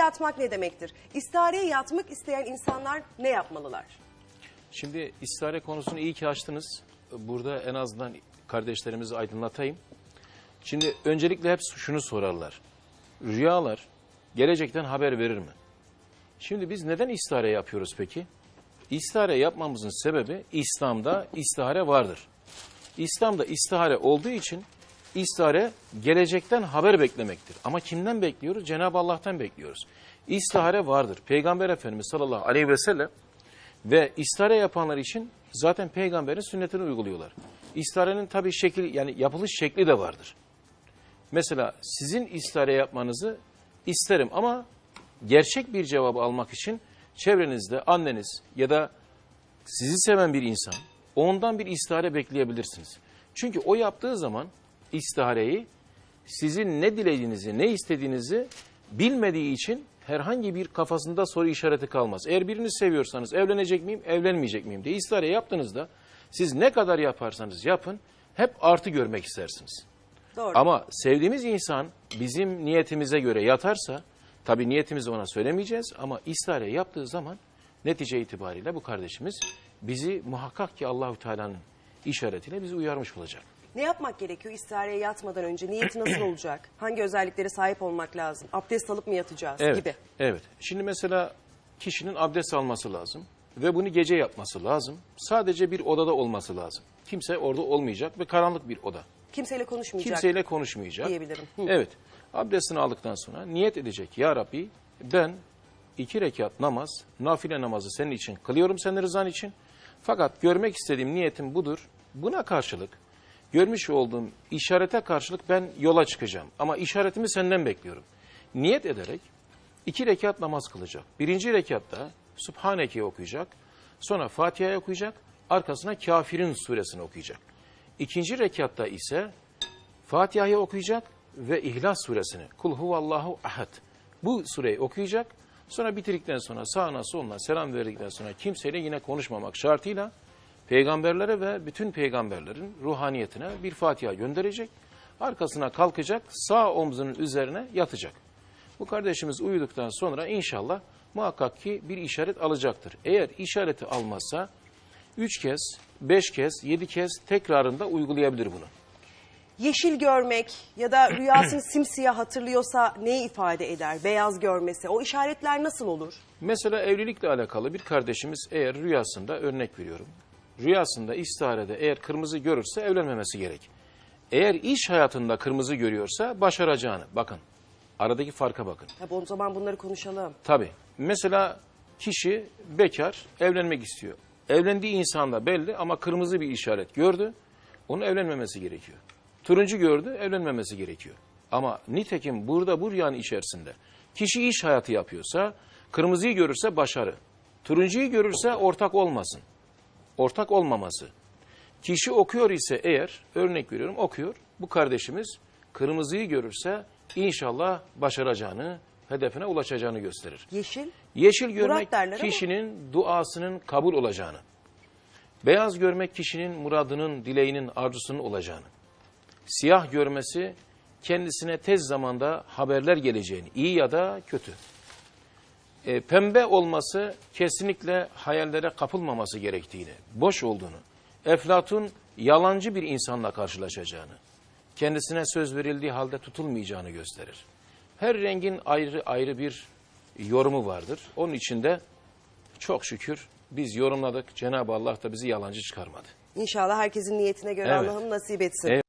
yatmak ne demektir? İstihareye yatmak isteyen insanlar ne yapmalılar? Şimdi istihare konusunu iyi ki açtınız. Burada en azından kardeşlerimizi aydınlatayım. Şimdi öncelikle hep şunu sorarlar. Rüyalar gelecekten haber verir mi? Şimdi biz neden istihare yapıyoruz peki? İstihare yapmamızın sebebi İslam'da istihare vardır. İslam'da istihare olduğu için istihare gelecekten haber beklemektir. Ama kimden bekliyoruz? Cenab-ı Allah'tan bekliyoruz. İstihare vardır. Peygamber Efendimiz sallallahu aleyhi ve sellem ve istihare yapanlar için zaten peygamberin sünnetini uyguluyorlar. İstiharenin tabii şekil yani yapılış şekli de vardır. Mesela sizin istihare yapmanızı isterim ama gerçek bir cevabı almak için çevrenizde anneniz ya da sizi seven bir insan ondan bir istihare bekleyebilirsiniz. Çünkü o yaptığı zaman istihareyi sizin ne dilediğinizi, ne istediğinizi bilmediği için herhangi bir kafasında soru işareti kalmaz. Eğer birini seviyorsanız evlenecek miyim, evlenmeyecek miyim diye istihare yaptığınızda siz ne kadar yaparsanız yapın hep artı görmek istersiniz. Doğru. Ama sevdiğimiz insan bizim niyetimize göre yatarsa, tabii niyetimizi ona söylemeyeceğiz ama istihare yaptığı zaman netice itibariyle bu kardeşimiz bizi muhakkak ki Allahü Teala'nın işaretiyle bizi uyarmış olacak. Ne yapmak gerekiyor istihareye yatmadan önce? Niyeti nasıl olacak? Hangi özelliklere sahip olmak lazım? Abdest alıp mı yatacağız Evet, gibi. evet. Şimdi mesela kişinin abdest alması lazım ve bunu gece yapması lazım. Sadece bir odada olması lazım. Kimse orada olmayacak ve karanlık bir oda. Kimseyle konuşmayacak Kimseyle konuşmayacak. diyebilirim. Hı. Evet. Abdestini aldıktan sonra niyet edecek. Ya Rabbi ben iki rekat namaz, nafile namazı senin için kılıyorum senin rızan için. Fakat görmek istediğim niyetim budur. Buna karşılık görmüş olduğum işarete karşılık ben yola çıkacağım. Ama işaretimi senden bekliyorum. Niyet ederek iki rekat namaz kılacak. Birinci rekatta Subhaneke'yi okuyacak. Sonra Fatiha'yı okuyacak. Arkasına Kafirin suresini okuyacak. İkinci rekatta ise Fatiha'yı okuyacak ve İhlas suresini. Kul huvallahu ahad. Bu sureyi okuyacak. Sonra bitirdikten sonra sağına soluna selam verdikten sonra kimseyle yine konuşmamak şartıyla peygamberlere ve bütün peygamberlerin ruhaniyetine bir Fatiha gönderecek. Arkasına kalkacak, sağ omzunun üzerine yatacak. Bu kardeşimiz uyuduktan sonra inşallah muhakkak ki bir işaret alacaktır. Eğer işareti almazsa üç kez, beş kez, yedi kez tekrarında uygulayabilir bunu. Yeşil görmek ya da rüyasını simsiyah hatırlıyorsa neyi ifade eder? Beyaz görmesi. O işaretler nasıl olur? Mesela evlilikle alakalı bir kardeşimiz eğer rüyasında örnek veriyorum. Rüyasında istiharede eğer kırmızı görürse evlenmemesi gerek. Eğer iş hayatında kırmızı görüyorsa başaracağını bakın. Aradaki farka bakın. Bu- o zaman bunları konuşalım. Tabii. Mesela kişi bekar evlenmek istiyor. Evlendiği insan da belli ama kırmızı bir işaret gördü. Onun evlenmemesi gerekiyor. Turuncu gördü evlenmemesi gerekiyor. Ama nitekim burada bu rüyanın içerisinde kişi iş hayatı yapıyorsa kırmızıyı görürse başarı. Turuncuyu görürse ortak olmasın. Ortak olmaması. Kişi okuyor ise eğer örnek veriyorum okuyor. Bu kardeşimiz kırmızıyı görürse inşallah başaracağını, hedefine ulaşacağını gösterir. Yeşil. Yeşil görmek derler ama- kişinin duasının kabul olacağını. Beyaz görmek kişinin muradının, dileğinin, arzusunun olacağını. Siyah görmesi kendisine tez zamanda haberler geleceğini, iyi ya da kötü. E, pembe olması kesinlikle hayallere kapılmaması gerektiğini, boş olduğunu, Eflatun yalancı bir insanla karşılaşacağını, kendisine söz verildiği halde tutulmayacağını gösterir. Her rengin ayrı ayrı bir yorumu vardır. Onun içinde çok şükür biz yorumladık. Cenab-ı Allah da bizi yalancı çıkarmadı. İnşallah herkesin niyetine göre Evet. Allah'ım nasip etsin. Evet.